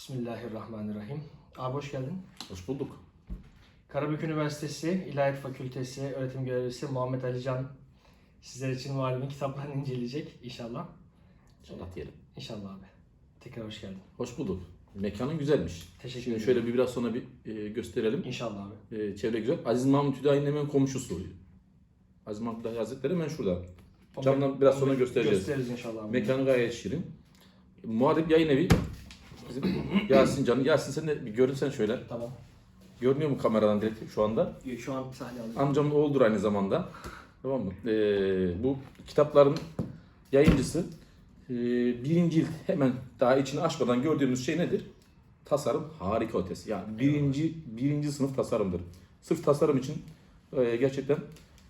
Bismillahirrahmanirrahim. Abi hoş geldin. Hoş bulduk. Karabük Üniversitesi İlahiyat Fakültesi öğretim görevlisi Muhammed Alican sizler için valimin kitaplarını inceleyecek inşallah. İnşallah diyelim. İnşallah abi. Tekrar hoş geldin. Hoş bulduk. Mekanın güzelmiş. Teşekkür Şimdi ederim. şöyle bir biraz sonra bir e, gösterelim. İnşallah abi. E, çevre güzel. Aziz Mahmut Hüdayi'nin hemen komşusu. Aziz Mahmut Hüdayi Hazretleri hemen şurada. Camdan biraz sonra göstereceğiz. Gösteririz inşallah abi. Mekanı gayet şirin. Muharip Yayın Evi. Bizim Yasin Can'ın. Yasin sen de bir görünsen şöyle. Tamam. Görünüyor mu kameradan direkt şu anda? Şu an sahne alıyorum. Amcamın oğludur aynı zamanda. Tamam mı? E, bu kitapların yayıncısı. E, birinci cilt hemen daha içini açmadan gördüğümüz şey nedir? Tasarım harika ötesi. Yani birinci birinci sınıf tasarımdır. Sırf tasarım için e, gerçekten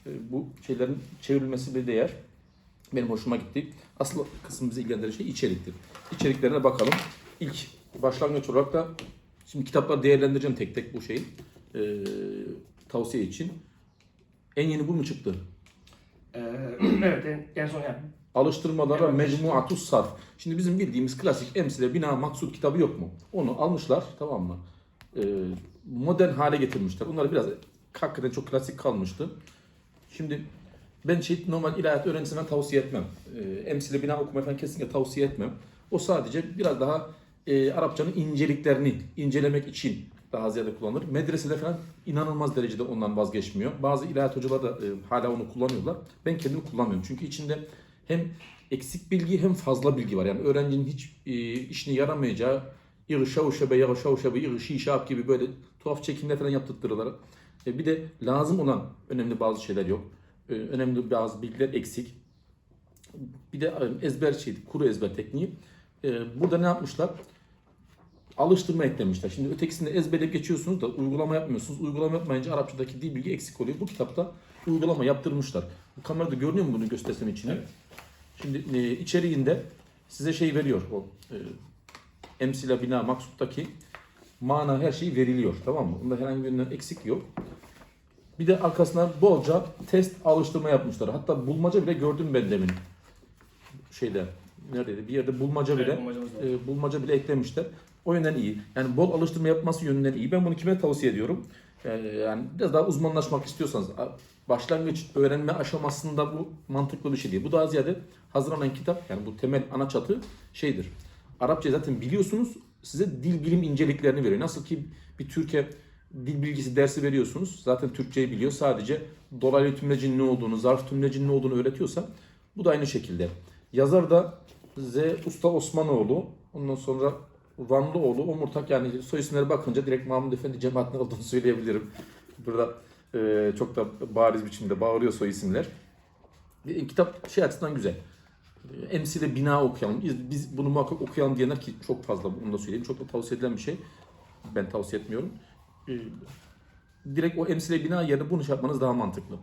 e, bu şeylerin çevrilmesi bir değer. Benim hoşuma gitti. Asıl kısmı bizi ilgilendiren şey içeriktir. İçeriklerine bakalım. İlk başlangıç olarak da şimdi kitapları değerlendireceğim tek tek bu şeyi. E, tavsiye için. En yeni bu mu çıktı? Ee, evet en, en son yani. Alıştırmalara Evet. mecmuatus sarf. Şimdi bizim bildiğimiz klasik emsile bina maksut kitabı yok mu? Onu almışlar tamam mı? Ee, modern hale getirmişler. Bunlar biraz hakikaten çok klasik kalmıştı. Şimdi ben şey normal ilahiyat öğrencisine tavsiye etmem. Ee, emsile bina okumayı falan kesinlikle tavsiye etmem. O sadece biraz daha e, Arapçanın inceliklerini incelemek için daha ziyade kullanılır. Medresede falan inanılmaz derecede ondan vazgeçmiyor. Bazı ilahiyat hocalar da e, hala onu kullanıyorlar. Ben kendim kullanmıyorum. Çünkü içinde hem eksik bilgi hem fazla bilgi var. Yani öğrencinin hiç e, işine yaramayacağı İğşav şebe, yağşav şebe, İğşi şap gibi böyle tuhaf çekimler falan yaptırtırırlar. E, bir de lazım olan önemli bazı şeyler yok. E, önemli bazı bilgiler eksik. Bir de e, ezber şey, kuru ezber tekniği. E, burada ne yapmışlar? Alıştırma eklemişler. Şimdi ötekisinde ezberleyip geçiyorsunuz da uygulama yapmıyorsunuz. Uygulama yapmayınca Arapçadaki dil bilgi eksik oluyor. Bu kitapta uygulama yaptırmışlar. Bu kamerada görünüyor mu bunu göstersem içine? Şimdi e, içeriğinde size şey veriyor o e, emsila bina maksuttaki mana her şey veriliyor tamam mı? Bunda herhangi birinden eksik yok. Bir de arkasına bolca test alıştırma yapmışlar. Hatta bulmaca bile gördüm ben demin. Şeyde neredeydi? Bir yerde bulmaca bile Evet, e, bulmaca bile eklemişler. O yönden iyi. Yani bol alıştırma yapması yönünden iyi. Ben bunu kime tavsiye ediyorum? E, yani biraz daha uzmanlaşmak istiyorsanız başlangıç öğrenme aşamasında bu mantıklı bir şey değil. Bu daha ziyade hazırlanan kitap yani bu temel ana çatı şeydir. Arapça zaten biliyorsunuz size dil bilim inceliklerini veriyor. Nasıl ki bir Türkiye dil bilgisi dersi veriyorsunuz. Zaten Türkçeyi biliyor. Sadece dolaylı tümlecin ne olduğunu, zarf tümlecin ne olduğunu öğretiyorsa bu da aynı şekilde. Yazar da Z. Usta Osmanoğlu. Ondan sonra Vanlıoğlu, Omurtak yani soy isimlere bakınca direkt Mahmud Efendi cemaatine olduğunu söyleyebilirim. Burada e, çok da bariz biçimde bağırıyor soy isimler. E, kitap şey açısından güzel. E, Emsile bina okuyalım. Biz, biz bunu muhakkak okuyalım diyenler ki çok fazla bunu da söyleyeyim. Çok da tavsiye edilen bir şey. Ben tavsiye etmiyorum. E, direkt o emsile bina yerine bunu şey yapmanız daha mantıklı.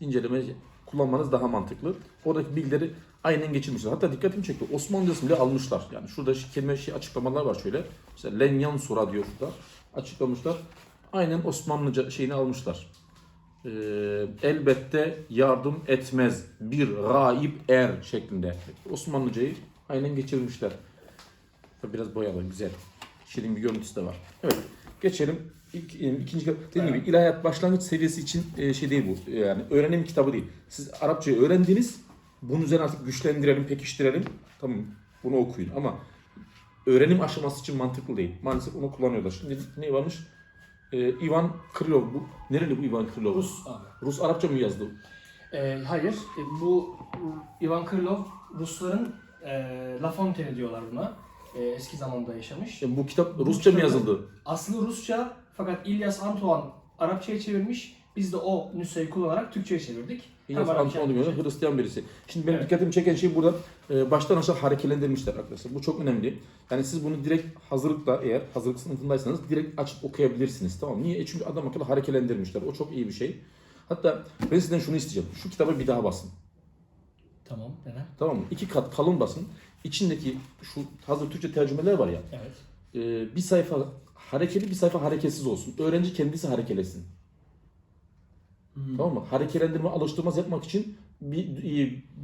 İnceleme kullanmanız daha mantıklı. Oradaki bilgileri aynen geçirmişler. Hatta dikkatimi çekti. Osmanlıcasını bile almışlar. Yani şurada şey, kelime şey açıklamalar var şöyle. Mesela Lenyan Sura diyor şurada. Açıklamışlar. Aynen Osmanlıca şeyini almışlar. Ee, elbette yardım etmez bir raip er şeklinde. Osmanlıcayı aynen geçirmişler. Biraz boyalı, güzel. Şirin bir görüntüsü de var. Evet, geçelim. İlk, e, ikinci dediğim gibi ilahiyat başlangıç seviyesi için e, şey değil bu. E, Yani öğrenim kitabı değil. Siz Arapçayı öğrendiniz. Bunun üzerine artık güçlendirelim, pekiştirelim. Tamam, bunu okuyun ama öğrenim aşaması için mantıklı değil. Maalesef onu kullanıyorlar. Şimdi ne varmış? E, Ivan Krylov bu. Nereli bu Ivan Krylov? Rus abi. Rus Arapça mı yazdı? Ee, hayır. e, Bu Ivan Krylov Rusların e, La Fontaine diyorlar buna. E, eski zamanda yaşamış. İşte bu kitap Rusça mı yazıldı? Aslı Rusça fakat İlyas Antoine Arapçaya çevirmiş. Biz de o nüsheyi kullanarak Türkçe'ye çevirdik. İlyas hem Antonio Türkçe. Hristiyan birisi. Şimdi benim Evet. dikkatimi çeken şey burada e, baştan aşağı hareketlendirmişler arkadaşlar. Bu çok önemli. Yani siz bunu direkt hazırlıkla eğer hazırlık sınıfındaysanız direkt açıp okuyabilirsiniz. Tamam? Niye? E çünkü adam akıllı hareketlendirmişler. O çok iyi bir şey. Hatta ben sizden şunu isteyeceğim. Şu kitabı bir daha basın. Tamam. Neden? Tamam mı? İki kat kalın basın. İçindeki şu hazır Türkçe tercümeler var ya. Evet. e, bir sayfa hareketli bir sayfa hareketsiz olsun. Öğrenci kendisi hareketlesin. Hmm. Tamam mı? Hareketlendirme alıştırmaz yapmak için bir,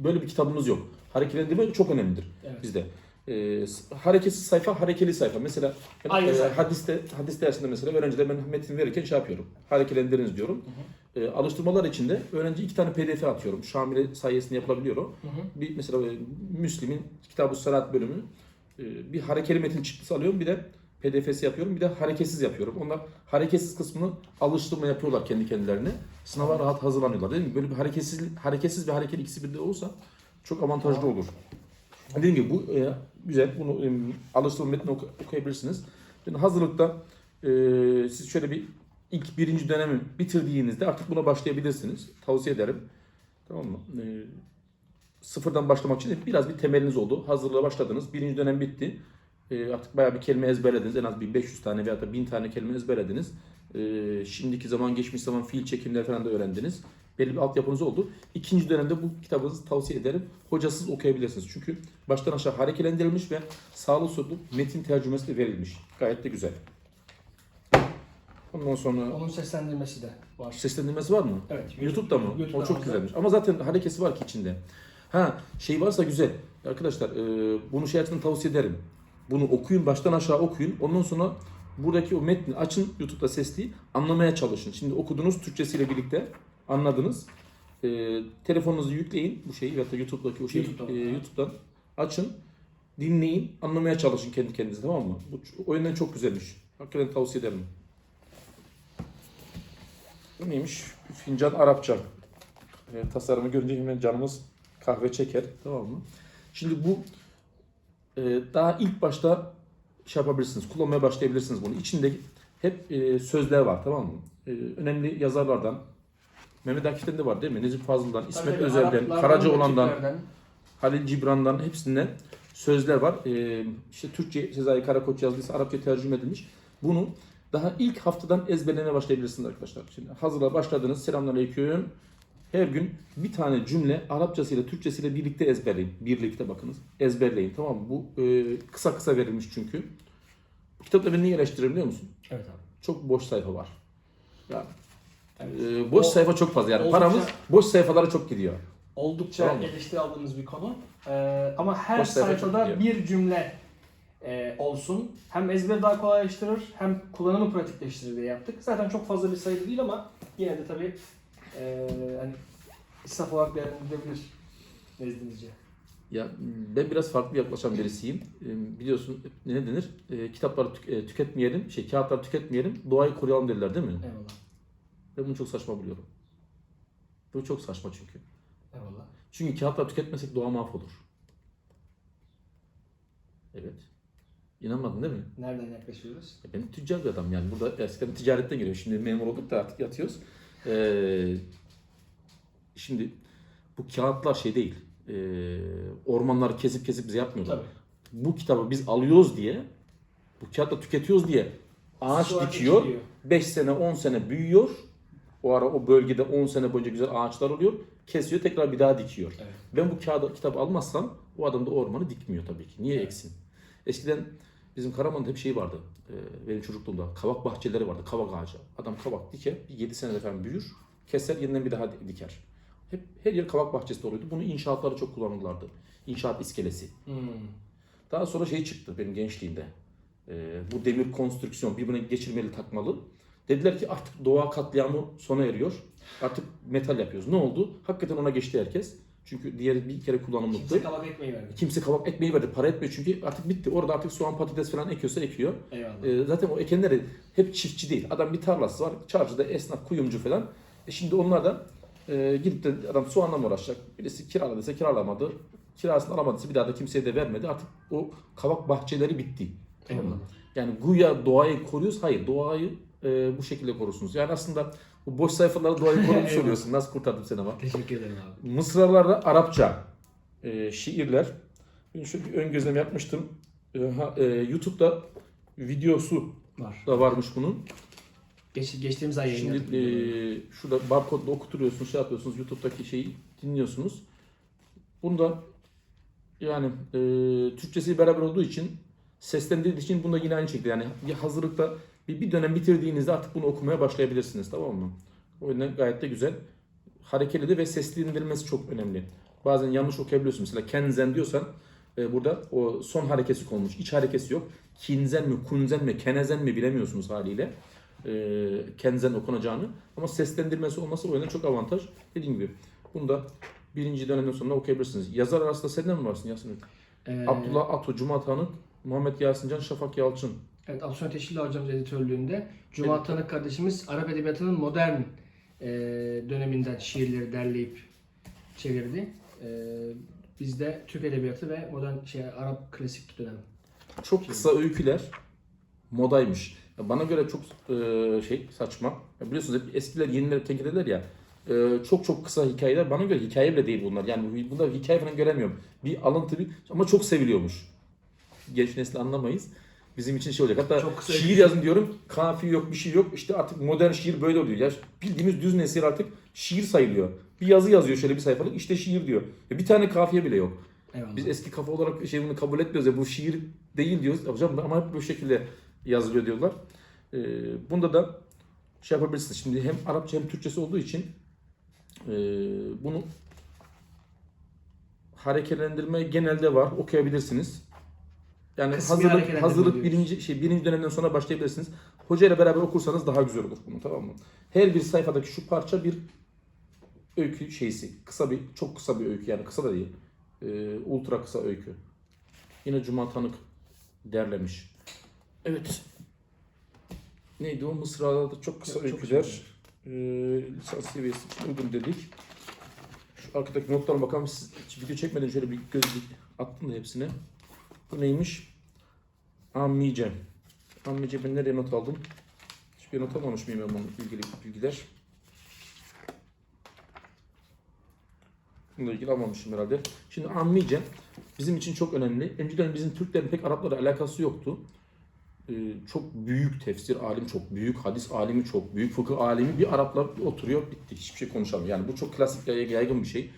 böyle bir kitabımız yok. Hareketlendirme çok önemlidir Evet. bizde. e, s- hareketsiz sayfa, harekeli sayfa. Mesela ben, e, sayfa. hadiste hadis dersinde mesela öğrencilere ben metin verirken şey yapıyorum. Harekelendiriniz diyorum. E, alıştırmalar için de öğrenci iki tane PDF atıyorum. Şamile sayesinde yapılabiliyor o. Hı hı. Bir mesela e, Müslim'in Kitab-ı Salat bölümü e, bir harekeli metin çıktısı alıyorum. Bir de PDF'si yapıyorum. Bir de hareketsiz yapıyorum. Onlar hareketsiz kısmını alıştırma yapıyorlar kendi kendilerine. Sınava rahat hazırlanıyorlar. Değil mi? Böyle bir hareketsiz, hareketsiz ve harekeli ikisi birde olsa çok avantajlı olur. Dediğim gibi bu e, güzel. Bunu e, alıştırma metni oku- okuyabilirsiniz. Yani hazırlıkta e, siz şöyle bir ilk birinci dönemi bitirdiğinizde artık buna başlayabilirsiniz. Tavsiye ederim. Tamam mı? E, sıfırdan başlamak için biraz bir temeliniz oldu. Hazırlığa başladınız. Birinci dönem bitti. E, artık bayağı bir kelime ezberlediniz. En az bir 500 tane veya da 1000 tane kelime ezberlediniz. E, şimdiki zaman, geçmiş zaman fiil çekimleri falan da öğrendiniz. Belli bir altyapınız oldu. İkinci dönemde bu kitabınızı tavsiye ederim. Hocasız okuyabilirsiniz. Çünkü baştan aşağı harekelendirilmiş ve sağlı sollu metin tercümesi de verilmiş. Gayet de güzel. Ondan sonra Onun seslendirmesi de var. seslendirmesi var mı? Evet. YouTube'da mı? YouTube'da o çok var. güzelmiş. Ama zaten harekesi var ki içinde. Ha şey varsa güzel. Arkadaşlar e, bunu şey açısından tavsiye ederim. Bunu okuyun baştan aşağı okuyun. Ondan sonra buradaki o metni açın YouTube'da sesli anlamaya çalışın. Şimdi okudunuz Türkçesiyle birlikte anladınız. E, telefonunuzu yükleyin bu şeyi ya da YouTube'daki o şeyi YouTube'dan. e, YouTube'dan açın. Dinleyin, anlamaya çalışın kendi kendinize tamam mı? Bu ç- o yönden çok güzelmiş. Hakikaten tavsiye ederim. Bu neymiş? Fincan Arapça. E, tasarımı görünce hemen canımız kahve çeker. Tamam mı? Şimdi bu daha ilk başta şey yapabilirsiniz. Kullanmaya başlayabilirsiniz bunu. İçinde hep e, sözler var tamam mı? E, önemli yazarlardan Mehmet Akif'ten de var değil mi? Necip Fazıl'dan, İsmet Tabii Özel'den, Karacaoğlan'dan. Halil Cibran'dan hepsinden sözler var. Ee, işte Türkçe Sezai Karakoç yazdıysa Arapça tercüme edilmiş. Bunu daha ilk haftadan ezberlemeye başlayabilirsiniz arkadaşlar. Şimdi hazırla başladınız. Selamünaleyküm. Her gün bir tane cümle Arapçasıyla Türkçesiyle birlikte ezberleyin. Birlikte bakınız. Ezberleyin tamam mı? Bu e, kısa kısa verilmiş çünkü. Bu kitapta beni niye eleştiririm biliyor musun? Evet abi. Çok boş sayfa var. Yani, Evet. e, boş O- sayfa çok fazla yani. oldukça- Paramız boş sayfalara çok gidiyor. Oldukça Tamam eleştiri aldığımız bir konu. Ee, ama her Boş sayfa sayfada bir cümle e, olsun. Hem ezberi daha kolaylaştırır hem kullanımı pratikleştirir diye yaptık. Zaten çok fazla bir sayı değil ama yine de tabii e, hani israf olarak değerlendirilebilir nezdimizce. Ya ben biraz farklı yaklaşan birisiyim. Ee, Biliyorsun ne denir? Ee, kitapları tük- e, tüketmeyelim, şey kağıtları tüketmeyelim, doğayı koruyalım dediler değil mi? Eyvallah. Ben bunu çok saçma buluyorum. Bu çok saçma çünkü. Eyvallah. Çünkü kağıtları tüketmesek doğa mahvolur. Evet. İnanmadın değil mi? Nereden yaklaşıyoruz? Ya Ben tüccar bir adam yani. Burada eskiden ticaretten geliyor. Şimdi memur olduk da artık yatıyoruz. Ee, şimdi bu kağıtlar şey değil. Ee, ormanları kesip kesip bize yapmıyorlar. Tabii. bu kitabı biz alıyoruz diye, bu kağıtla tüketiyoruz diye ağaç Sonra dikiyor. ekiliyor. 5 sene 10 sene büyüyor. O ara o bölgede 10 sene boyunca güzel ağaçlar oluyor. Kesiyor tekrar bir daha dikiyor. Evet. Ben bu kağıdı kitabı almazsam o adam da ormanı dikmiyor tabii ki. Niye Evet. eksin? Eskiden bizim Karaman'da hep şey vardı. Ee, benim çocukluğumda kavak bahçeleri vardı. Kavak ağacı. Adam kavak diker. 7 senede falan büyür. Keser yeniden bir daha di- diker. Hep her yer kavak bahçesi doluydu. Bunu inşaatlarda çok kullanırlardı. İnşaat iskelesi. Hmm. Daha sonra şey çıktı benim gençliğimde. Ee, bu demir konstrüksiyon birbirine geçirmeli takmalı. Dediler ki artık doğa katliamı sona eriyor. Artık metal yapıyoruz. Ne oldu? Hakikaten ona geçti herkes. Çünkü diğeri bir kere kullanımlıktı. Kimse kabak ekmeği verdi. Kimse kavak ekmeği verdi. Para etmiyor çünkü artık bitti. Orada artık soğan patates falan ekiyorsa ekiyor. Eyvallah. Ee, zaten o ekenleri hep çiftçi değil. Adam bir tarlası var. Çarşıda esnaf, kuyumcu falan. E şimdi onlar da e, gidip de adam soğanla mı uğraşacak? Birisi kiraladıysa kiralamadı. Kirasını alamadıysa bir daha da kimseye de vermedi. Artık o kavak bahçeleri bitti. Tamam mı? Yani güya doğayı koruyoruz. Hayır doğayı e, bu şekilde korursunuz. Yani aslında bu boş sayfalarda doğayı korumuş oluyorsun. Nasıl kurtardım seni ama. Teşekkür ederim abi. Mısralarda Arapça e, şiirler. Ben şöyle bir ön gözlem yapmıştım. E, ha, e, YouTube'da videosu Var. da varmış bunun. Geç, geçtiğimiz ay. Şimdi e, şurada barkodla okuturuyorsunuz, şey yapıyorsunuz, YouTube'daki şeyi dinliyorsunuz. Bunda yani e, Türkçesi beraber olduğu için seslendirildiği için bunda yine aynı şekilde yani bir hazırlıkta bir, bir dönem bitirdiğinizde artık bunu okumaya başlayabilirsiniz tamam mı? O yüzden gayet de güzel. Harekeli de ve seslendirilmesi çok önemli. Bazen yanlış okuyabiliyorsun. Mesela kenzen diyorsan e, burada o son harekesi konmuş. İç harekesi yok. Kinzen mi, kunzen mi, kenezen mi bilemiyorsunuz haliyle. E, kenzen okunacağını. Ama seslendirmesi olması o yönden çok avantaj. Dediğim gibi bunu da birinci dönemden sonra okuyabilirsiniz. Yazar arasında sen de mi varsın Yasin? Ee, Abdullah Atu, Cuma Tanık, Muhammed Yasincan, Şafak Yalçın. Evet, Abdülhamit Teşhirli hocamız editörlüğünde Cuma Tanık kardeşimiz Arap Edebiyatı'nın modern e, döneminden şiirleri derleyip çevirdi. E, biz de Türk Edebiyatı ve modern şey Arap klasik dönem. Çok kısa öyküler modaymış. Ya bana göre çok e, şey saçma. Ya biliyorsunuz hep eskiler yenileri tenkit ederler ya. E, çok çok kısa hikayeler bana göre hikaye bile değil bunlar. Yani bunda hikaye falan göremiyorum. Bir alıntı bir ama çok seviliyormuş. Genç nesil anlamayız. Bizim için şey olacak. Hatta Çok şiir yazın diyorum. Kafi yok bir şey yok. İşte artık modern şiir böyle oluyor. Ya bildiğimiz düz nesil artık şiir sayılıyor. Bir yazı yazıyor şöyle bir sayfalık işte şiir diyor. Ya bir tane kafiye bile yok. Eyvallah. Biz eski kafa olarak şey bunu kabul etmiyoruz ya bu şiir değil diyoruz. Hocam ama hep bu şekilde yazılıyor diyorlar. Ee, bunda da şey yapabilirsiniz. Şimdi hem Arapça hem Türkçesi olduğu için e, bunu hareketlendirme genelde var. Okuyabilirsiniz. Yani Kısmi hazırlık, hazırlık birinci şey birinci dönemden sonra başlayabilirsiniz. Hoca ile beraber okursanız daha güzel olur bunu tamam mı? Her bir sayfadaki şu parça bir öykü şeysi. Kısa bir çok kısa bir öykü yani kısa da değil. Ee, ultra kısa öykü. Yine Cuma Tanık derlemiş. Evet. Neydi o? Mısra'da çok kısa Çok- öyküler. Ee, lisans seviyesi için uygun dedik. Şu arkadaki notlara bakalım. Siz hiç video çekmeden şöyle bir göz attım da hepsine. Bu neymiş? Ammice. Ammice ben nereye not aldım? Hiçbir not almamış mıyım ben bununla ilgili bilgiler? Bununla ilgili almamışım herhalde. Şimdi ammice bizim için çok önemli. Önceden bizim Türklerin pek Araplara alakası yoktu. Ee, çok büyük tefsir alim çok büyük, hadis alimi çok büyük, fıkıh alimi bir Araplar oturuyor bitti. Hiçbir şey konuşamıyor. Yani bu çok klasik yaygın bir şey.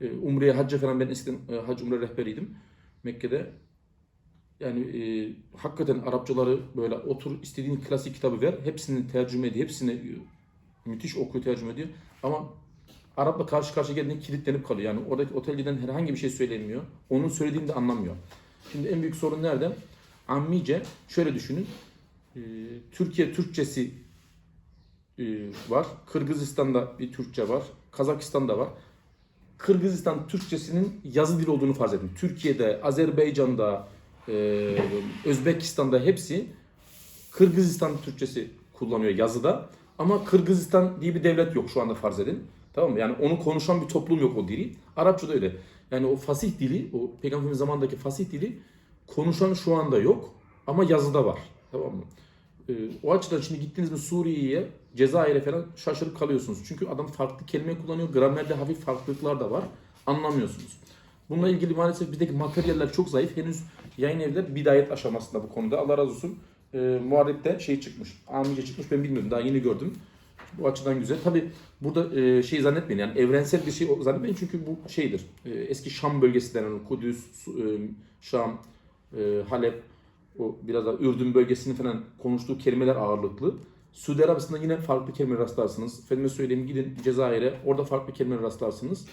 Ee, Umre'ye hacca falan ben eskiden e, hac umre rehberiydim. Mekke'de yani e, hakikaten Arapçaları böyle otur istediğin klasik kitabı ver. Hepsini tercüme ediyor. Hepsini e, müthiş okuyor tercüme ediyor. Ama Arap'la karşı karşıya geldiğinde kilitlenip kalıyor. Yani oradaki otelciden herhangi bir şey söylemiyor. Onun söylediğini de anlamıyor. Şimdi en büyük sorun nerede? Ammice şöyle düşünün. E, Türkiye Türkçesi e, var. Kırgızistan'da bir Türkçe var. Kazakistan'da var. Kırgızistan Türkçesinin yazı dili olduğunu farz edin. Türkiye'de, Azerbaycan'da, e, Özbekistan'da hepsi Kırgızistan Türkçesi kullanıyor yazıda. Ama Kırgızistan diye bir devlet yok şu anda farz edin. Tamam mı? Yani onu konuşan bir toplum yok o dili. Arapça da öyle. Yani o fasih dili, o peygamberin zamandaki fasih dili konuşan şu anda yok ama yazıda var. Tamam mı? Ee, o açıdan şimdi gittiniz mi Suriye'ye, Cezayir'e falan şaşırıp kalıyorsunuz. Çünkü adam farklı kelime kullanıyor. Gramerde hafif farklılıklar da var. Anlamıyorsunuz. Bununla ilgili maalesef bizdeki materyaller çok zayıf. Henüz yayın evler bidayet aşamasında bu konuda. Allah razı olsun. Ee, Muharrep'te şey çıkmış. Amice çıkmış. Ben bilmiyordum. Daha yeni gördüm. Bu açıdan güzel. Tabi burada e, şey zannetmeyin yani evrensel bir şey zannetmeyin çünkü bu şeydir. E, eski Şam bölgesi denen Kudüs, e, Şam, e, Halep, o biraz daha Ürdün bölgesinin falan konuştuğu kelimeler ağırlıklı. Suudi Arabistan'da yine farklı kelime rastlarsınız. Efendime söyleyeyim gidin Cezayir'e orada farklı kelime rastlarsınız.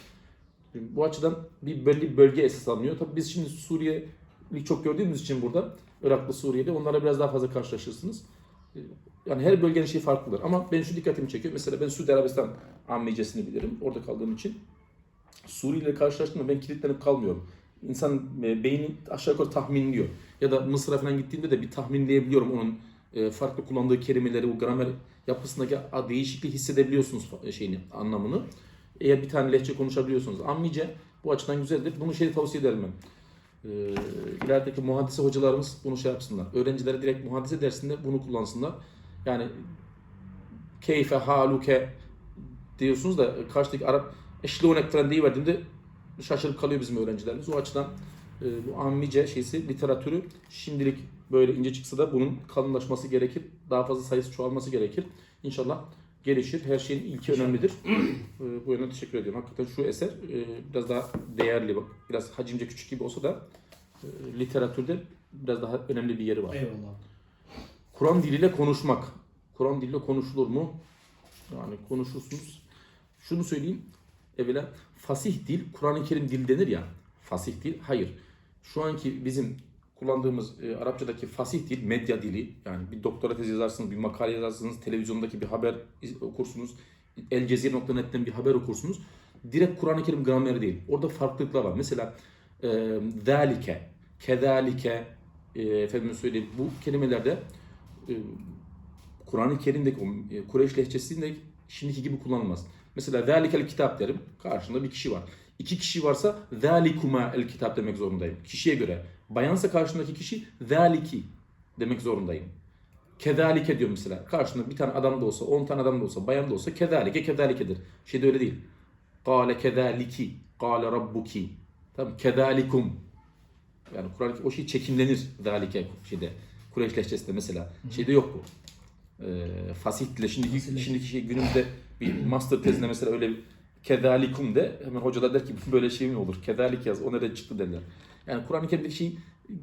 E, Bu açıdan bir belli bölge esas alınıyor. Tabi biz şimdi Suriye'lik çok gördüğümüz için burada Iraklı Suriye'de onlarla biraz daha fazla karşılaşırsınız. E, Yani her bölgenin şeyi farklıdır. Ama ben şu dikkatimi çekiyor. Mesela ben Suudi Arabistan ammicesini bilirim. Orada kaldığım için. Suriye ile karşılaştığımda ben kilitlenip kalmıyorum. İnsan e, beyni aşağı yukarı tahminliyor. Ya da Mısır'a falan gittiğimde de bir tahminleyebiliyorum onun e, farklı kullandığı kelimeleri, o gramer yapısındaki değişikliği hissedebiliyorsunuz fa- şeyini, anlamını. Eğer bir tane lehçe konuşabiliyorsunuz. Ammice bu açıdan güzeldir. Bunu şeyi tavsiye ederim ben. Ee, ilerideki muhaddise hocalarımız bunu şey yapsınlar. Öğrencilere direkt muhaddise dersinde bunu kullansınlar. Yani keyfe haluke diyorsunuz da karşıdaki Arap eşlonek falan deyiverdiğinde şaşırıp kalıyor bizim öğrencilerimiz. O açıdan e, bu ammice şeysi literatürü şimdilik böyle ince çıksa da bunun kalınlaşması gerekir. Daha fazla sayısı çoğalması gerekir. İnşallah gelişir. Her şeyin ilki önemlidir. E, bu yönden teşekkür ediyorum. Hakikaten şu eser e, biraz daha değerli. Bak, biraz hacimce küçük gibi olsa da e, literatürde biraz daha önemli bir yeri var. Eyvallah. Kur'an diliyle konuşmak. Kur'an diliyle konuşulur mu? Yani konuşursunuz. Şunu söyleyeyim. Evvela fasih dil, Kur'an-ı Kerim dil denir ya. Fasih dil. Hayır. şu anki bizim kullandığımız e, Arapçadaki fasih dil, medya dili. Yani bir doktora tezi yazarsınız, bir makale yazarsınız, televizyondaki bir haber okursunuz. El Cezire.net'ten bir haber okursunuz. Direkt Kur'an-ı Kerim grameri değil. Orada farklılıklar var. Mesela e, zalike, kezalike, e, efendime söyleyeyim bu kelimelerde e, Kur'an-ı Kerim'deki o e, Kureyş lehçesinde şimdiki gibi kullanılmaz. Mesela zalikel kitap derim. Karşımda bir kişi var. İki kişi varsa zalikuma el kitap demek zorundayım. Kişiye göre. Bayansa karşımdaki kişi zaliki demek zorundayım. Kedalike diyor mesela. Karşında bir tane adam da olsa, on tane adam da olsa, bayan da olsa kedalike kedalikedir. Şeyde öyle değil. Kale kedaliki, kale rabbuki. Tamam kedalikum. Yani Kur'an o şey çekimlenir zalike şeyde. Kureyş lehçesinde mesela. Şeyde yok bu. Ee, fasih dile şimdiki, şimdiki şey günümüzde bir master tezinde mesela öyle bir kedalikum de hemen hocalar der ki böyle şey mi olur? Kedalik yaz o nereden çıktı derler. Yani Kur'an-ı Kerim'deki şey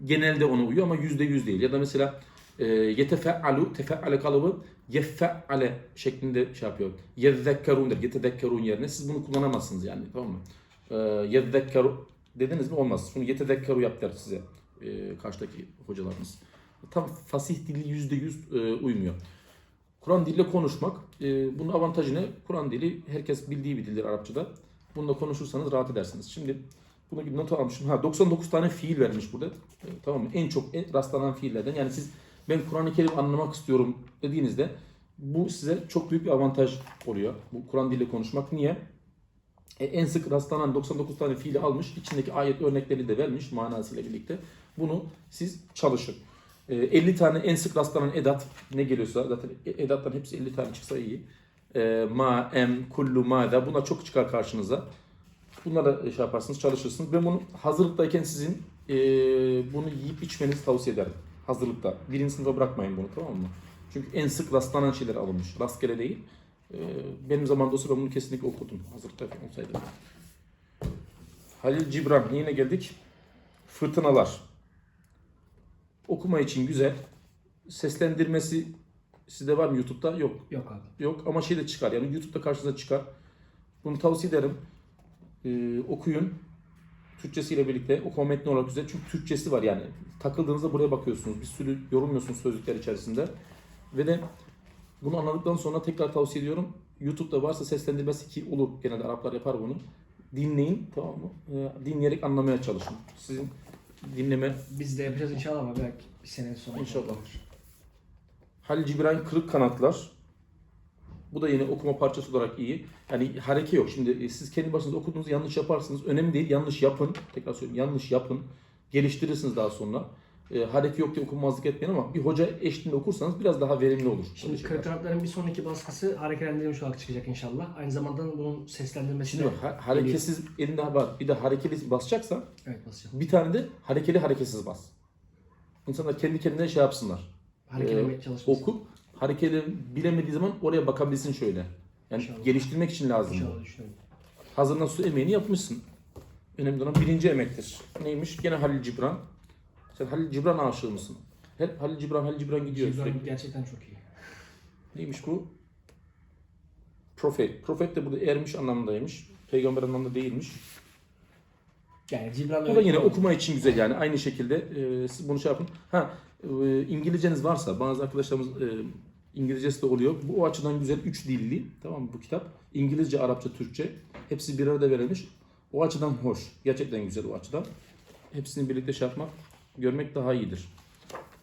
genelde ona uyuyor ama yüzde yüz değil. Ya da mesela e, yetefe'alu, tefe'ale kalıbı yeffe'ale şeklinde şey yapıyor. Yezzekkerun der. Yetezekkerun yerine siz bunu kullanamazsınız yani tamam mı? E, yezzekkeru dediniz mi olmaz. Şunu yetezekkeru yap der size e, karşıdaki hocalarımız. Tam fasih dili yüzde yüz e, uymuyor. Kur'an diliyle konuşmak. e, bunun avantajı ne? Kur'an dili herkes bildiği bir dildir Arapçada. Bununla konuşursanız rahat edersiniz. Şimdi bunu bir not almışım. Ha 99 tane fiil vermiş burada. E, tamam mı? En çok en rastlanan fiillerden. Yani siz ben Kur'an-ı Kerim anlamak istiyorum dediğinizde bu size çok büyük bir avantaj oluyor. Bu Kur'an diliyle konuşmak. Niye? E, en sık rastlanan 99 tane fiili almış. içindeki ayet örnekleri de vermiş manasıyla birlikte. Bunu siz çalışın. E, 50 tane en sık rastlanan edat ne geliyorsa zaten edatların hepsi 50 tane çıksa iyi. E, ma, em, kullu, ma da bunlar çok çıkar karşınıza. Bunlara şey yaparsınız, çalışırsınız. Ben bunu hazırlıktayken sizin e, bunu yiyip içmenizi tavsiye ederim. Hazırlıkta. Birinci sınıfa bırakmayın bunu tamam mı? Çünkü en sık rastlanan şeyler alınmış. Rastgele değil. E, benim zamanımda olsa ben bunu kesinlikle okudum. Hazırlıktayken olsaydı. Halil Cibran. Yine geldik. Fırtınalar. Okuma için güzel. Seslendirmesi sizde var mı YouTube'da? Yok. Yok abi. Yok ama şey de çıkar. Yani YouTube'da karşınıza çıkar. Bunu tavsiye ederim. Ee, okuyun. Türkçesiyle birlikte okuma metni olarak güzel. Çünkü Türkçesi var yani. Takıldığınızda buraya bakıyorsunuz. Bir sürü yorumluyorsunuz sözlükler içerisinde. Ve de bunu anladıktan sonra tekrar tavsiye ediyorum. YouTube'da varsa seslendirmesi ki olur. Genelde Araplar yapar bunu. Dinleyin tamam mı? Ee, dinleyerek anlamaya çalışın. Sizin dinleme Biz de yapacağız inşallah ama belki bir sene sonra. İnşallah. Halil Cibran Kırık Kanatlar. Bu da yine okuma parçası olarak iyi. Yani hareke yok. Şimdi e, siz kendi başınıza okuduğunuz yanlış yaparsınız. Önemli değil. Yanlış yapın. Tekrar söyleyeyim. Yanlış yapın. Geliştirirsiniz daha sonra. E, hareke yok diye okunmazlık etmeyin ama bir hoca eşliğinde okursanız biraz daha verimli olur. Şimdi kanatların bir sonraki baskısı hareketlendirilmiş olarak çıkacak inşallah. Aynı zamanda bunun seslendirmesi Şimdi de ha- hareketsiz elinde var. Bir de harekeli basacaksan Evet basacağım. bir tane de harekeli hareketsiz bas. İnsanlar kendi kendine şey yapsınlar. Hareketlenme çalışması. Okup hareketi bilemediği zaman oraya bakabilsin şöyle. Yani İnşallah. geliştirmek için lazım. bu. İnşallah düşünüyorum. Hazırdan su emeğini yapmışsın. Önemli olan birinci emektir. Neymiş? Gene Halil Cibran. Sen Halil Cibran aşığı mısın? Hep Halil Cibran, Halil Cibran gidiyor Cibran sürekli. gerçekten çok iyi. Neymiş bu? Profet. Profet de burada ermiş anlamındaymış. Peygamber anlamında değilmiş. Yani Cibran Bu da yine okuma için güzel yani. Aynı şekilde e, siz bunu şey yapın. Ha e, İngilizceniz varsa bazı arkadaşlarımız e, İngilizcesi de oluyor. Bu o açıdan güzel. Üç dilli. Tamam mı bu kitap? İngilizce, Arapça, Türkçe. Hepsi bir arada verilmiş. O açıdan hoş. Gerçekten güzel o açıdan. Hepsini birlikte şey yapmak, görmek daha iyidir.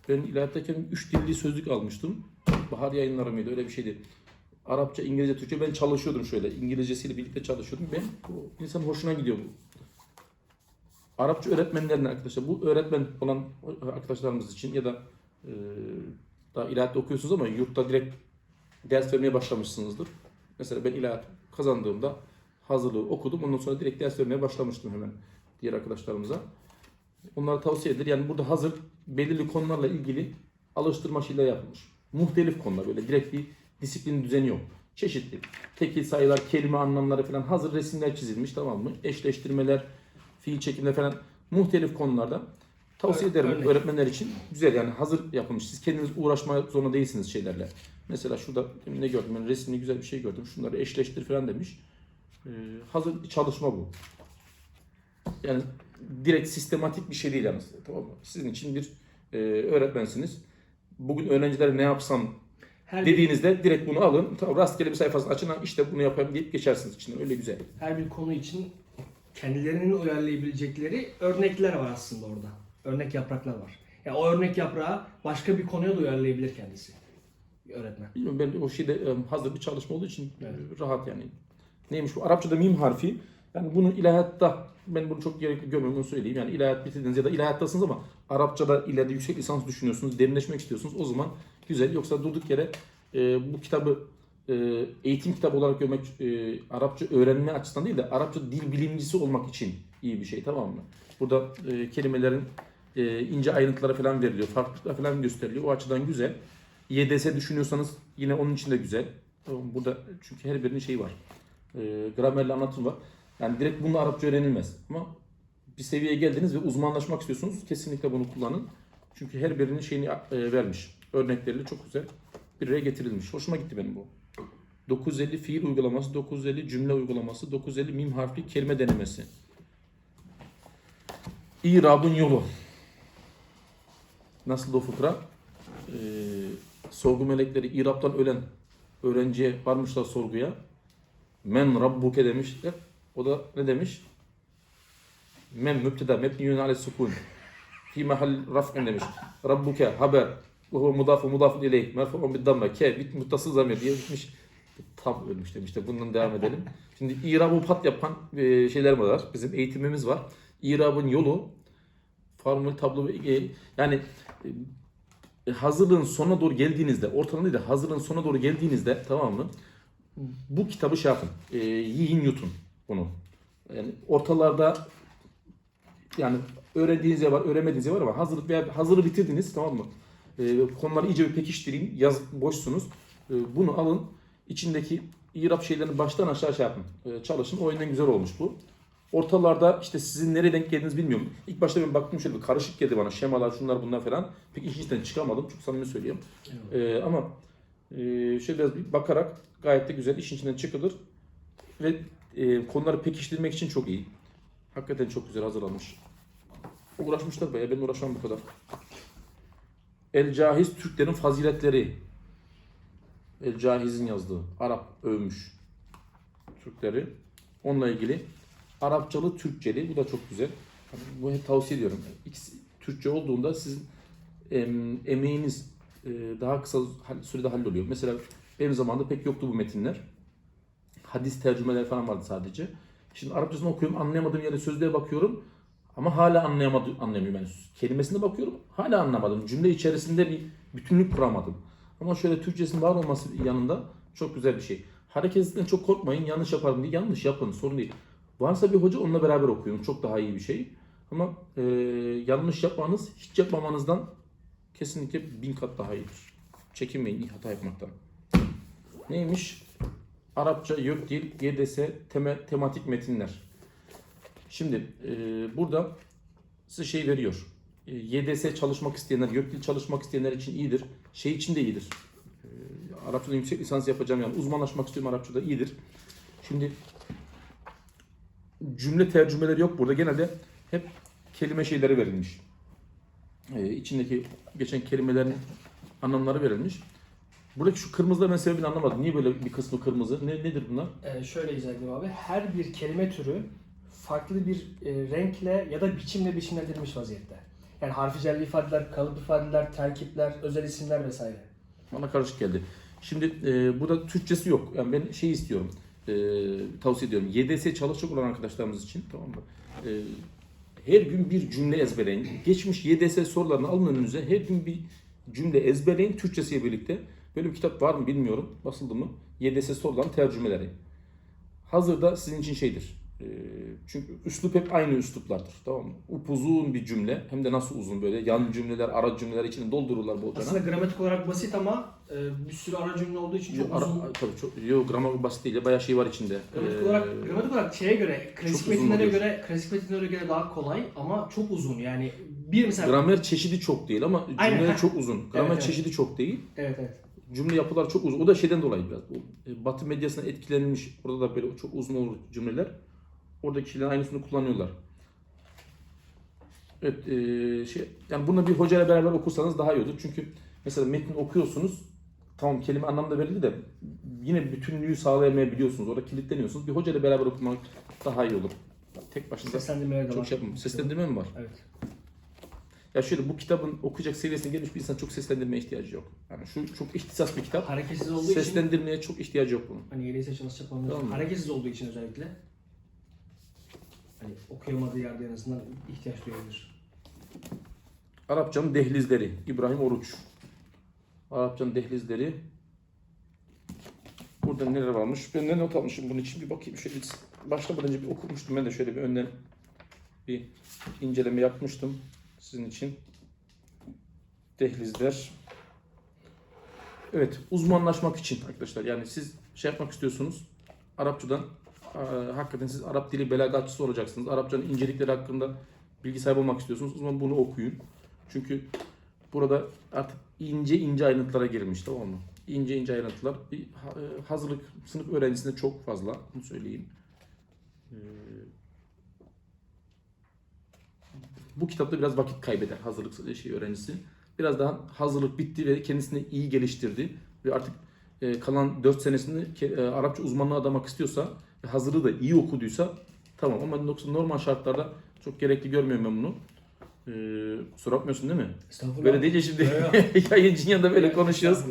Ben ilahiyattayken üç dilli sözlük almıştım. Bahar yayınları mıydı? Öyle bir şeydi. Arapça, İngilizce, Türkçe. Ben çalışıyordum şöyle. İngilizcesiyle birlikte çalışıyordum. Ben bu insan hoşuna gidiyor bu. Arapça öğretmenlerine arkadaşlar bu öğretmen olan arkadaşlarımız için ya da e, daha ilahiyatta okuyorsunuz ama yurtta direkt ders vermeye başlamışsınızdır. Mesela ben ilahiyat kazandığımda hazırlığı okudum. Ondan sonra direkt ders vermeye başlamıştım hemen diğer arkadaşlarımıza. Onlara tavsiye edilir. Yani burada hazır belirli konularla ilgili alıştırma şeyler yapılmış. Muhtelif konular böyle direkt bir disiplin düzeni yok. Çeşitli. Tekil sayılar, kelime anlamları falan hazır resimler çizilmiş tamam mı? Eşleştirmeler, fiil çekimler falan muhtelif konularda tavsiye Ö- ederim örnek. öğretmenler için. Güzel yani hazır yapılmış. Siz kendiniz uğraşmaya zorunda değilsiniz şeylerle. Mesela şurada demin ne gördüm? Ben resimli güzel bir şey gördüm. Şunları eşleştir falan demiş. Ee, hazır bir çalışma bu. Yani direkt sistematik bir şey değil yalnız. Tamam mı? Sizin için bir e, öğretmensiniz. Bugün öğrencilere ne yapsam Her bir, dediğinizde direkt bunu alın. Tamam rastgele bir sayfasını açın. işte bunu yapayım deyip geçersiniz içinden. Öyle güzel. her bir konu için kendilerinin uyarlayabilecekleri örnekler var aslında orada. Örnek yapraklar var. Yani o örnek yaprağı başka bir konuya da uyarlayabilir kendisi. Öğretmen. Bilmiyorum ben o şeyde e, hazır bir çalışma olduğu için Evet. rahat yani. Neymiş bu? Arapçada mim harfi. Yani bunu ilahiyatta ben bunu çok gerekli görmüyorum onu söyleyeyim. Yani ilahiyat bitirdiniz ya da ilahiyattasınız ama Arapçada ileride yüksek lisans düşünüyorsunuz, derinleşmek istiyorsunuz. O zaman güzel. Yoksa durduk yere e, bu kitabı e, eğitim kitabı olarak görmek, e, Arapça öğrenme açısından değil de Arapça dil bilimcisi olmak için iyi bir şey tamam mı? Burada e, kelimelerin e, ince ayrıntıları falan veriliyor, farklılıklar falan gösteriliyor. O açıdan güzel. YDS düşünüyorsanız yine onun için de güzel. Burada çünkü her birinin şeyi var. E, gramerli anlatım var. Yani direkt bununla Arapça öğrenilmez. Ama bir seviyeye geldiniz ve uzmanlaşmak istiyorsunuz kesinlikle bunu kullanın. Çünkü her birinin şeyini e, vermiş. Örnekleriyle çok güzel bir araya getirilmiş. Hoşuma gitti benim bu. 950 fiil uygulaması, 950 cümle uygulaması, 950 mim harfli kelime denemesi. İrabın yolu. Nasıl o fıkra? Ee, sorgu melekleri İrab'dan ölen öğrenciye varmışlar sorguya. Men rabbuke demişler. O da ne demiş? Men mübteda mebniyun ale sukun. Fi mahal raf'in demiş. Rabbuke haber. Ve huve mudafu mudafun ileyh. Merfu'un bid damme. Ke bit muttasıl zamir diye bitmiş. Tam ölmüş demiş de bundan devam edelim. Şimdi İrab'ı pat yapan e, şeyler var. Bizim eğitimimiz var. İrab'ın yolu formül tablo yani e, hazırlığın sonuna doğru geldiğinizde ortalama değil de hazırlığın sonuna doğru geldiğinizde tamam mı? Bu kitabı şey yapın. E, yiyin yutun bunu. Yani ortalarda yani öğrendiğiniz yer var, öğrenmediğiniz yer var ama hazırlık veya hazırı bitirdiniz tamam mı? E, konuları iyice bir pekiştirin. Yaz boşsunuz. E, bunu alın. içindeki İrab şeylerini baştan aşağı şey yapın. E, çalışın. O yönden güzel olmuş bu. Ortalarda işte sizin nereye denk geldiğinizi bilmiyorum. İlk başta ben baktım şöyle bir karışık geldi bana. Şemalar şunlar bunlar falan. Pek işin içinden çıkamadım. Çok samimi söyleyeyim. E, ama e, şöyle biraz bir bakarak gayet de güzel işin içinden çıkılır. Ve e, konuları pekiştirmek için çok iyi. Hakikaten çok güzel hazırlanmış. Uğraşmışlar bayağı. Ben uğraşmam bu kadar. El Cahiz Türklerin faziletleri. El Cahiz'in yazdığı. Arap övmüş Türkleri. Onunla ilgili Arapçalı, Türkçeli. Bu da çok güzel. Bu hep tavsiye ediyorum. İkisi Türkçe olduğunda sizin em, emeğiniz e, daha kısa sürede halloluyor. Mesela benim zamanımda pek yoktu bu metinler. Hadis tercümeleri falan vardı sadece. Şimdi Arapçasını okuyorum, anlayamadığım yere sözlüğe bakıyorum. Ama hala anlayamadım, anlayamıyorum yani. Kelimesine bakıyorum, hala anlamadım. Cümle içerisinde bir bütünlük kuramadım. Ama şöyle Türkçesinin var olması yanında çok güzel bir şey. Hareketsinden çok korkmayın, yanlış yaparım diye. Yanlış yapın, sorun değil. Varsa bir hoca onunla beraber okuyun. Çok daha iyi bir şey. Ama e, yanlış yapmanız hiç yapmamanızdan kesinlikle bin kat daha iyidir. Çekinmeyin hata yapmaktan. Neymiş? Arapça, yok dil, YDS, tema, tematik metinler. Şimdi e, burada size şey veriyor. E, YDS çalışmak isteyenler, yok dil çalışmak isteyenler için iyidir. Şey için de iyidir. E, Arapçada yüksek lisans yapacağım yani uzmanlaşmak istiyorum Arapçada iyidir. Şimdi cümle tercümeleri yok burada. Genelde hep kelime şeyleri verilmiş. E, içindeki geçen kelimelerin anlamları verilmiş. Buradaki şu kırmızıda ben sebebini anlamadım. Niye böyle bir kısmı kırmızı? Ne, nedir bunlar? Ee, şöyle izah edeyim abi. Her bir kelime türü farklı bir e, renkle ya da biçimle biçimlendirilmiş vaziyette. Yani harficelli ifadeler, kalıp ifadeler, terkipler, özel isimler vesaire. Bana karışık geldi. Şimdi e, burada Türkçesi yok. Yani ben şey istiyorum. E, tavsiye ediyorum. YDS çalışacak olan arkadaşlarımız için tamam mı? E, her gün bir cümle ezberleyin. Geçmiş YDS sorularını alın önünüze. Her gün bir cümle ezberleyin Türkçesiyle birlikte. Böyle bir kitap var mı bilmiyorum. Basıldı mı? YDS soruların tercümeleri. Hazırda sizin için şeydir. E, çünkü üslup hep aynı üsluplardır. Tamam mı? Upuzun bir cümle. Hem de nasıl uzun böyle. Yan cümleler, ara cümleler içinde doldururlar bolcana. Aslında gramatik olarak basit ama e, bir sürü ara cümle olduğu için çok uzun. tabii çok, yo, gramer basit değil. Bayağı şey var içinde. Gramatik Ee, olarak, gramatik olarak şeye göre, klasik uzun metinlere oluyor. göre, klasik metinlere göre daha kolay ama çok uzun. Yani bir mesela gramer çeşidi çok değil ama Aynen, cümleler ha. çok uzun. Gramer Evet, evet. çeşidi çok değil. evet evet. Cümle yapıları çok uzun. O da şeyden dolayı biraz. Bu, e, Batı medyasına etkilenmiş. Orada da böyle çok uzun olur cümleler. Oradaki kişilerin aynısını kullanıyorlar. Evet, e, şey, yani bunu bir hocayla beraber okursanız daha iyi olur. Çünkü mesela metni okuyorsunuz, tamam kelime anlamda verildi de yine bütünlüğü sağlayamayabiliyorsunuz. Orada kilitleniyorsunuz. Bir hocayla beraber okumak daha iyi olur. Tek başına Seslendirmeler de çok var. şey yapmam. Seslendirme mi var? Evet. Ya şöyle bu kitabın okuyacak seviyesine gelmiş bir insan çok seslendirmeye ihtiyacı yok. Yani şu çok ihtisas bir kitap. Hareketsiz olduğu için Seslendirmeye çok ihtiyacı yok bunun. hani yediyse çalışacak olanlar Tamam. hareketsiz olduğu için özellikle hani okuyamadığı yerde en azından ihtiyaç duyabilir. Arapçanın dehlizleri. İbrahim Oruç. Arapçanın dehlizleri. Burada neler varmış? Ben ne not almışım bunun için bir bakayım. Şöyle bir- başlamadan önce bir okumuştum. Ben de şöyle bir önden bir inceleme yapmıştım sizin için. Dehlizler. Evet, uzmanlaşmak için arkadaşlar. Yani siz şey yapmak istiyorsunuz. Arapçadan e, hakikaten siz Arap dili belagatçısı olacaksınız. Arapçanın incelikleri hakkında bilgi sahibi olmak istiyorsunuz. O zaman bunu okuyun. Çünkü burada artık ince ince ayrıntılara girilmiş tamam mı? İnce ince ayrıntılar. E, hazırlık sınıf öğrencisinde çok fazla. Bunu söyleyeyim. Ee, Bu kitapta biraz vakit kaybeder hazırlık şey öğrencisi. Biraz daha hazırlık bitti ve kendisini iyi geliştirdi. Ve artık e, kalan 4 senesini e, Arapça uzmanlığı adamak istiyorsa ve hazırlığı da iyi okuduysa tamam ama yoksa normal şartlarda çok gerekli görmüyorum ben bunu. Ee, kusura bakmıyorsun değil mi? Estağfurullah. Böyle deyince şimdi yayıncının yanında böyle konuşuyoruz.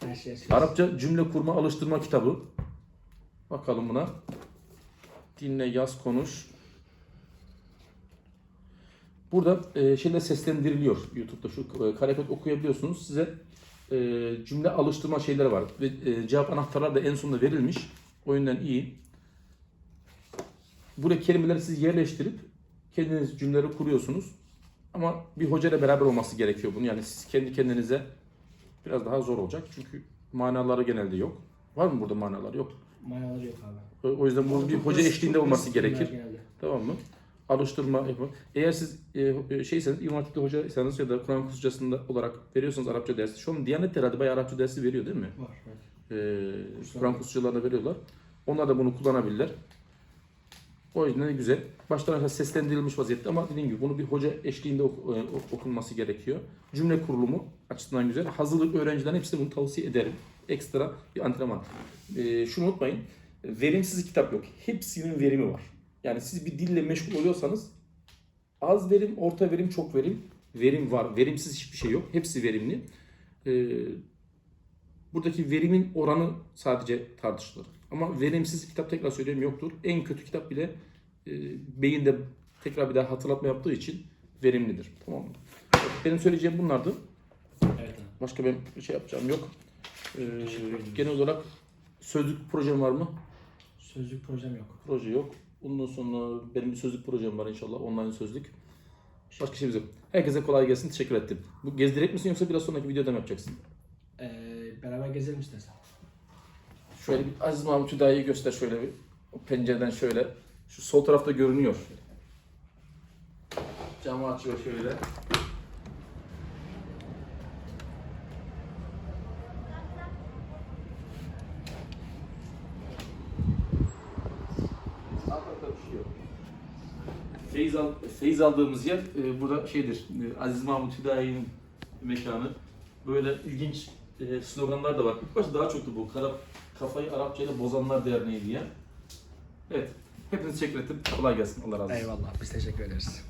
Her şey şey. Arapça cümle kurma alıştırma kitabı. Bakalım buna. Dinle, yaz, konuş. Burada e, şeyler seslendiriliyor YouTube'da. Şu e, karekod okuyabiliyorsunuz. Size e, cümle alıştırma şeyleri var. Ve e, cevap anahtarları da en sonunda verilmiş. O yüzden iyi. Buraya kelimeleri siz yerleştirip kendiniz cümleleri kuruyorsunuz. Ama bir hocayla beraber olması gerekiyor bunun. Yani siz kendi kendinize biraz daha zor olacak. Çünkü manaları genelde yok. Var mı burada manalar? Yok. Manaları yok abi. O o yüzden bunun bir hoca eşliğinde olması gerekir. Tamam mı? Alıştırma yapma. Eğer siz e, şeyseniz, İmam Hatip'te hocaysanız ya da Kur'an kursçasında olarak veriyorsanız Arapça dersi. Şu an Diyanet herhalde bayağı Arapça dersi veriyor değil mi? Var. evet. Ee, Kur'an kursçularına veriyorlar. Onlar da bunu kullanabilirler. O yüzden de güzel. Baştan aşağı seslendirilmiş vaziyette ama dediğim gibi bunu bir hoca eşliğinde e, ok- okunması gerekiyor. Cümle kurulumu açısından güzel. Hazırlık öğrencilerin hepsine bunu tavsiye ederim. Ekstra bir antrenman. Ee, şunu unutmayın. Verimsiz kitap yok. Hepsinin verimi var. Yani siz bir dille meşgul oluyorsanız az verim, orta verim, çok verim, verim var. Verimsiz hiçbir şey yok. Hepsi verimli. Ee, buradaki verimin oranı sadece tartışılır. Ama verimsiz kitap tekrar söylüyorum yoktur. En kötü kitap bile e, beyinde tekrar bir daha hatırlatma yaptığı için verimlidir. Tamam mı? Benim söyleyeceğim bunlardı. Evet. Başka benim bir şey yapacağım yok. Ee, genel olarak sözlük projem var mı? Sözlük projem yok. Proje yok. Ondan sonra benim bir sözlük projem var inşallah. Online sözlük. Başka şeyimiz yok. Herkese kolay gelsin. Teşekkür ettim. Bu gezdirek misin yoksa biraz sonraki videoda mı yapacaksın? Ee, beraber gezelim istersen. Şöyle bir Aziz Mahmut Hüdayi'yi göster şöyle bir. O pencereden şöyle. Şu sol tarafta görünüyor. Camı açıyor şöyle. Feyiz, al, feyiz aldığımız yer e, burada şeydir. E, Aziz Mahmut Hüdayi'nin mekanı. Böyle ilginç e, sloganlar da var. İlk başta daha çoktu bu. Kara, kafayı Arapça ile bozanlar derneği diye. Evet. Hepinizi teşekkür ettim. Kolay gelsin. Allah razı olsun. Eyvallah. Biz teşekkür ederiz.